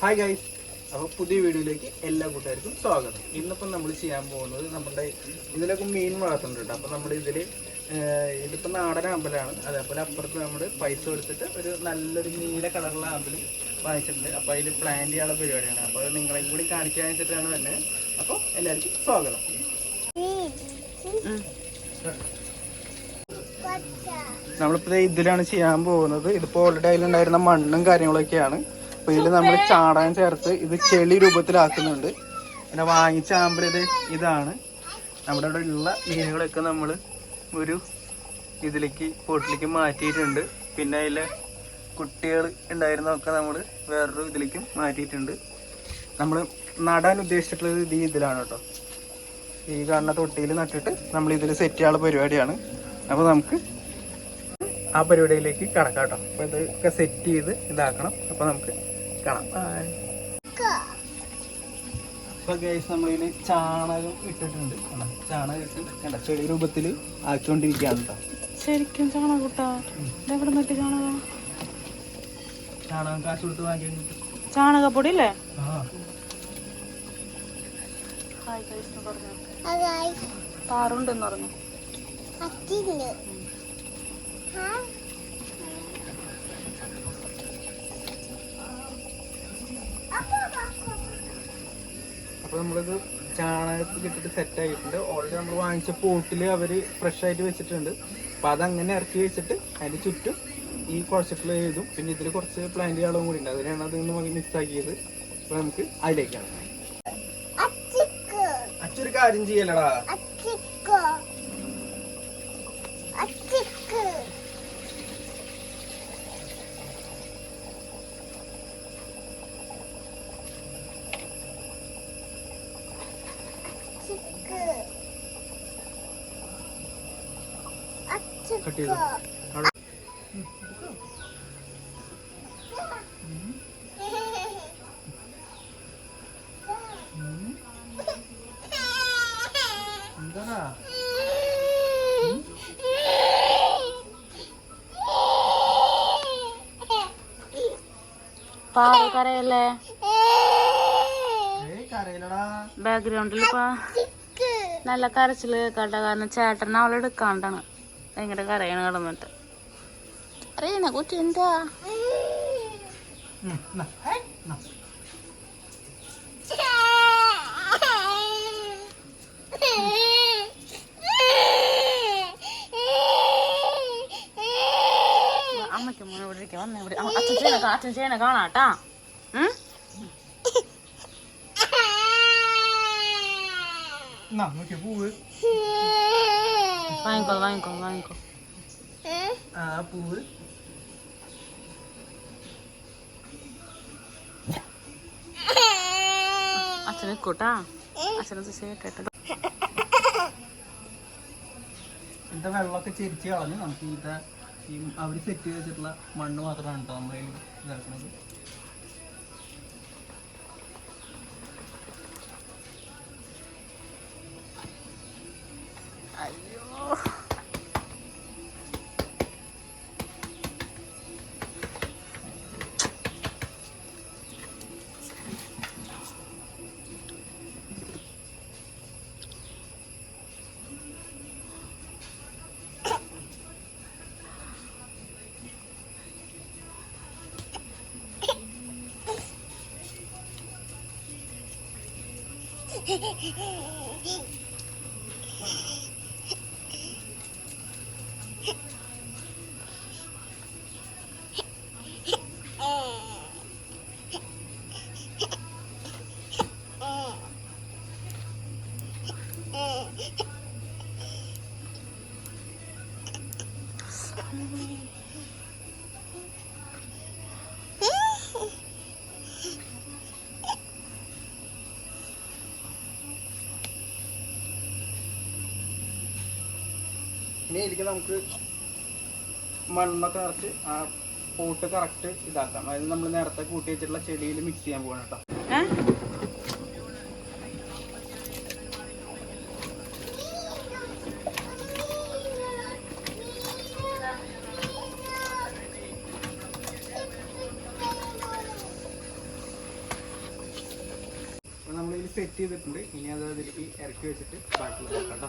Hi guys അപ്പോൾ പുതിയ വീഡിയോയിലേക്ക് എല്ലാ കൂട്ടുകാർക്കും സ്വാഗതം. ഇന്നിപ്പം നമ്മൾ ചെയ്യാൻ പോകുന്നത് നമ്മുടെ ഇതിലൊക്കെ മീൻ വളർത്തുന്നുണ്ട് കേട്ടോ. അപ്പോൾ നമ്മുടെ ഇതിൽ ഇതിപ്പോൾ നാടൻ അമ്പലമാണ്. അതേപോലെ അപ്പുറത്ത് നമ്മൾ പൈസ കൊടുത്തിട്ട് ഒരു നല്ലൊരു നീല കളറുള്ള അമ്പലം വാങ്ങിച്ചിട്ടുണ്ട്. അപ്പോൾ അതിൽ പ്ലാൻ ചെയ്യാനുള്ള പരിപാടിയാണ്. അപ്പോൾ അത് നിങ്ങളെ കൂടി കാണിക്കാൻ വെച്ചിട്ടാണ് തന്നെ അപ്പോൾ എല്ലാവർക്കും സ്വാഗതം. നമ്മളിപ്പോൾ ഇതിലാണ് ചെയ്യാൻ പോകുന്നത്. ഇതിപ്പോൾ ഓൾറെഡി അതിലുണ്ടായിരുന്ന മണ്ണും കാര്യങ്ങളൊക്കെയാണ്. അപ്പോൾ ഇതിൽ നമ്മൾ ചാടാൻ ചേർത്ത് ഇത് ചെളി രൂപത്തിലാക്കുന്നുണ്ട്. പിന്നെ വാങ്ങിച്ച ആമ്പൽ ഇത് ഇതാണ്. നമ്മുടെ ഇവിടെ ഉള്ള മീനുകളൊക്കെ നമ്മൾ ഒരു ഇതിലേക്ക് പോട്ടിലേക്ക് മാറ്റിയിട്ടുണ്ട്. പിന്നെ അതിലെ കുട്ടികൾ ഉണ്ടായിരുന്നതൊക്കെ നമ്മൾ വേറൊരു ഇതിലേക്കും മാറ്റിയിട്ടുണ്ട്. നമ്മൾ നടാൻ ഉദ്ദേശിച്ചിട്ടുള്ളത് ഇത് ഈ ഇതിലാണ് കേട്ടോ. ഈ കാണുന്ന തൊട്ടിയിൽ നട്ടിട്ട് നമ്മൾ ഇതിൽ സെറ്റ് ചെയ്യാനുള്ള പരിപാടിയാണ്. അപ്പോൾ നമുക്ക് ആ പരിപാടിയിലേക്ക് കടക്കാം കേട്ടോ. അപ്പോൾ ഇതൊക്കെ സെറ്റ് ചെയ്ത് ഇതാക്കണം. അപ്പോൾ നമുക്ക് കാണാം. അപ്പോൾ ഗൈസ് നമ്മളിതിൽ ചാണകം ഇട്ടിട്ടുണ്ട്. ചാണകം ഇട്ടിട്ട് കണ്ട? ചെടി രൂപത്തിൽ ആക്കിക്കൊണ്ടിരിക്കുകയാണ് കേട്ടോ. ശരിക്കും ചാണകട്ടാ എവിടെ നിന്നിട്ട് ചാണകം? ചാണകം കാശ് കൊടുത്ത് വാങ്ങി ചാണകപ്പൊടി അല്ലേ പാറുണ്ടെന്ന് പറഞ്ഞു. അപ്പോൾ നമ്മളിത് ചാണകത്തിൽ ഇട്ടിട്ട് സെറ്റ് ആയിട്ടുണ്ട്. ഓൾറെഡി നമ്മൾ വാങ്ങിച്ച പോട്ടിൽ അവർ ഫ്രഷ് ആയിട്ട് വെച്ചിട്ടുണ്ട്. അപ്പോൾ അതങ്ങനെ ഇറക്കി വെച്ചിട്ട് അതിന്റെ ചുറ്റും ഈ കുഴച്ചിട്ടുള്ള എഴുതും പിന്നെ ഇതിൽ കുറച്ച് പ്ലാന്റ് ചെയ്യാളും കൂടി ഉണ്ട്. അതിനാണ് അതൊന്ന് മിക്സ് ആക്കിയത്. അപ്പോൾ നമുക്ക് അതിലേക്കാണ് അച്ഛൊരു കാര്യം ചെയ്യലടാ. കട്ട് ചെയ്തു? അവിടെ. എന്താ പാറ കരയല്ലേ ബാക്ക്ഗ്രൗണ്ടിൽ ഇപ്പൊ നല്ല കരച്ചിൽ കേൾക്കണ്ട കാരണം ചേട്ടൻ അവളെ എടുക്കാണ്ടാണ്. ഭയങ്കര കരയാണ് കിടന്നിട്ട് അറിയണ കുട്ടി എന്താ. അമ്മയ്ക്ക് മോനെ ഇവിടെ ഇരിക്കാൻ വന്നേ ഇവിടെ. അച്ഛൻ ചെയ്യണ അച്ഛൻ ചെയ്യണ കാണാട്ടാ. നോക്കിയ പൂവ്. വാങ്ങിക്കോ വാങ്ങിക്കോ വാങ്ങിക്കോ ആ പൂവ്. അച്ഛൻ നിൽക്കൂട്ടാ അച്ഛനെ കേട്ടോ ഇതിന്റെ വെള്ളമൊക്കെ ചെരിച്ച് കളഞ്ഞ് നമുക്ക് ഇവിടെ ഈ അവർ സെറ്റ് ചെയ്തിട്ടുള്ള വെച്ചിട്ടുള്ള മണ്ണ് മാത്രമാണ് കേട്ടോ നമ്മൾ ഇതാക്കുന്നത്. おいおいおいおいおいおい。ഇനി ഇതിലേക്ക് നമുക്ക് മണ്ണൊക്കെ നിറച്ച് ആ പോട്ട് കറക്റ്റ് ഇതാക്കാം. അതായത് നമ്മൾ നേരത്തെ കൂട്ടി വെച്ചിട്ടുള്ള ചെടിയിൽ മിക്സ് ചെയ്യാൻ പോകണം കേട്ടോ നമ്മളിതിൽ സെറ്റ് ചെയ്തിട്ടുണ്ട്. ഇനി അത് അതിലേക്ക് ഇറക്കി വെച്ചിട്ട് ബാക്കി നോക്കാം കേട്ടോ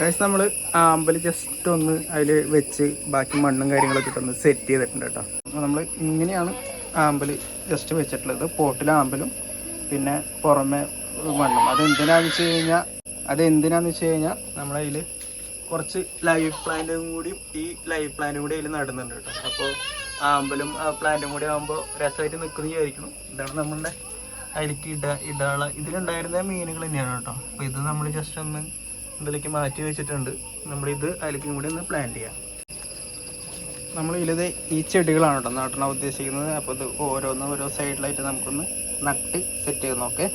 ഗൈസ് നമ്മൾ ആമ്പൽ ജസ്റ്റ് ഒന്ന് അതിൽ വെച്ച് ബാക്കി മണ്ണും കാര്യങ്ങളൊക്കെ ഇട്ടൊന്ന് സെറ്റ് ചെയ്തിട്ടുണ്ട് കേട്ടോ. അപ്പോൾ നമ്മൾ ഇങ്ങനെയാണ് ആമ്പൽ ജസ്റ്റ് വെച്ചിട്ടുള്ളത്. പോട്ടിൽ ആമ്പലും പിന്നെ പുറമെ മണ്ണും. അത് എന്തിനാന്ന് വെച്ച് കഴിഞ്ഞാൽ അത് എന്തിനാന്ന് വെച്ച് കഴിഞ്ഞാൽ നമ്മളതിൽ കുറച്ച് ലൈഫ് പ്ലാന്റും കൂടി ഈ ലൈഫ് പ്ലാന്റും കൂടി അതിൽ നടുന്നുണ്ട് കേട്ടോ. അപ്പോൾ ആമ്പലും ആ പ്ലാന്റും കൂടി ആകുമ്പോൾ രസമായിട്ട് നിൽക്കുന്ന വിചാരിക്കണം ഇതാണ് നമ്മളുടെ അതിലേക്ക് ഇട ഇടാള ഇതിലുണ്ടായിരുന്ന മീനുകൾ തന്നെയാണ് കേട്ടോ. അപ്പോൾ ഇത് നമ്മൾ ജസ്റ്റ് ഒന്ന് ഇതിലേക്ക് മാറ്റി വെച്ചിട്ടുണ്ട്. നമ്മളിത് അതിലേക്കും കൂടി ഒന്ന് പ്ലാൻ ചെയ്യാം. നമ്മൾ ഇതിലത് ഈ ചെടികളാണ് കേട്ടോ നടാൻ ഉദ്ദേശിക്കുന്നത്. അപ്പോൾ ഇത് ഓരോന്ന് ഓരോ സൈഡിലായിട്ട് നമുക്കൊന്ന് നട്ട് സെറ്റ് ചെയ്ത് നോക്കേ.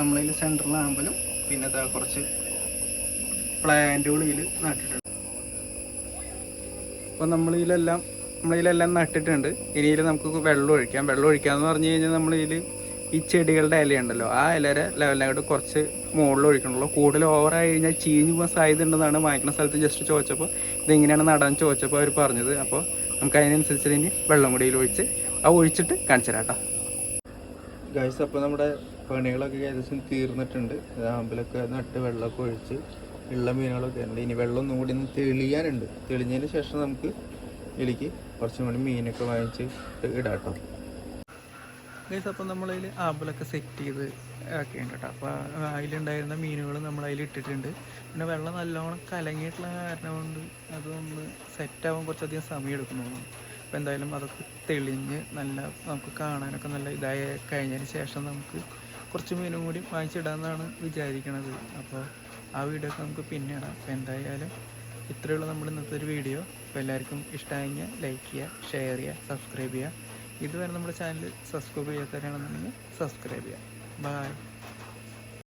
നമ്മളതിൽ സെന്ററിലാകുമ്പോഴും പിന്നെ ഇതാ കുറച്ച് പ്ലാന്റുകൾ ഇതിൽ നട്ടിട്ടുണ്ട്. അപ്പോൾ നമ്മളിതിലെല്ലാം നമ്മളിതിലെല്ലാം നട്ടിട്ടുണ്ട്. ഇനി ഇതിൽ നമുക്ക് വെള്ളം ഒഴിക്കാം. വെള്ളം ഒഴിക്കാമെന്ന് പറഞ്ഞു കഴിഞ്ഞാൽ നമ്മളിതിൽ ഈ ചെടികളുടെ ഇലയുണ്ടല്ലോ ആ ഇലരെ ലെവലിനായിട്ട് കുറച്ച് മുകളിൽ ഒഴിക്കണുള്ളൂ. കൂടുതൽ ഓവറായി കഴിഞ്ഞാൽ ചീഞ്ഞ് പോകാൻ സാധ്യത ഉണ്ടെന്നാണ് വാങ്ങിക്കുന്ന സ്ഥലത്ത് ജസ്റ്റ് ചോദിച്ചപ്പോൾ. ഇതെങ്ങനെയാണ് നടാൻ ചോദിച്ചപ്പോൾ അവർ പറഞ്ഞത്. അപ്പോൾ നമുക്ക് അതിനനുസരിച്ച് ഇനി വെള്ളം കൂടിയിൽ ഒഴിച്ച് ആ ഒഴിച്ചിട്ട് കാണിച്ചു തരാം കേട്ടോ. ഗൈസ് അപ്പോൾ നമ്മുടെ പണികളൊക്കെ ഏകദേശം തീർന്നിട്ടുണ്ട്. ആമ്പലൊക്കെ നട്ട് വെള്ളമൊക്കെ ഒഴിച്ച് ഉള്ള മീനുകളൊക്കെ ഉണ്ട്. ഇനി വെള്ളം ഒന്നും കൂടി തെളിയാനുണ്ട്. തെളിഞ്ഞതിന് ശേഷം നമുക്ക് എലിക്ക് കുറച്ചും കൂടി മീനൊക്കെ വാങ്ങിച്ച് ഇടാട്ടോ. ഗൈസ് അപ്പം നമ്മളതിൽ ആമ്പലൊക്കെ സെറ്റ് ചെയ്ത് ആക്കിയുണ്ട് കേട്ടോ. അപ്പോൾ അതിലുണ്ടായിരുന്ന മീനുകൾ നമ്മൾ ഇട്ടിട്ടുണ്ട്. പിന്നെ വെള്ളം നല്ലോണം കലങ്ങിയിട്ടുള്ള കാരണം കൊണ്ട് അതൊന്ന് സെറ്റാവാൻ കുറച്ചധികം സമയം എടുക്കുന്നു. അപ്പോൾ എന്തായാലും അതൊക്കെ തെളിഞ്ഞ് നല്ല നമുക്ക് കാണാനൊക്കെ നല്ല ഇതായി കഴിഞ്ഞതിന് ശേഷം നമുക്ക് കുറച്ച് മീനും കൂടി വാങ്ങിച്ചിടാമെന്നാണ് വിചാരിക്കണത്. അപ്പോൾ ആ വീഡിയോ ഒക്കെ നമുക്ക് പിന്നെ ഇടാം. അപ്പോൾ എന്തായാലും ഇത്രയേ ഉള്ളൂ നമ്മൾ ഇന്നത്തെ ഒരു വീഡിയോ. അപ്പോൾ എല്ലാവർക്കും ഇഷ്ടമായെങ്കിൽ ലൈക്ക് ചെയ്യുക ഷെയർ ചെയ്യുക സബ്സ്ക്രൈബ് ചെയ്യുക. ഇതുവരെ നമ്മുടെ ചാനൽ സബ്സ്ക്രൈബ് ചെയ്യാത്തവരാണെന്നുണ്ടെങ്കിൽ സബ്സ്ക്രൈബ് ചെയ്യുക. ബൈ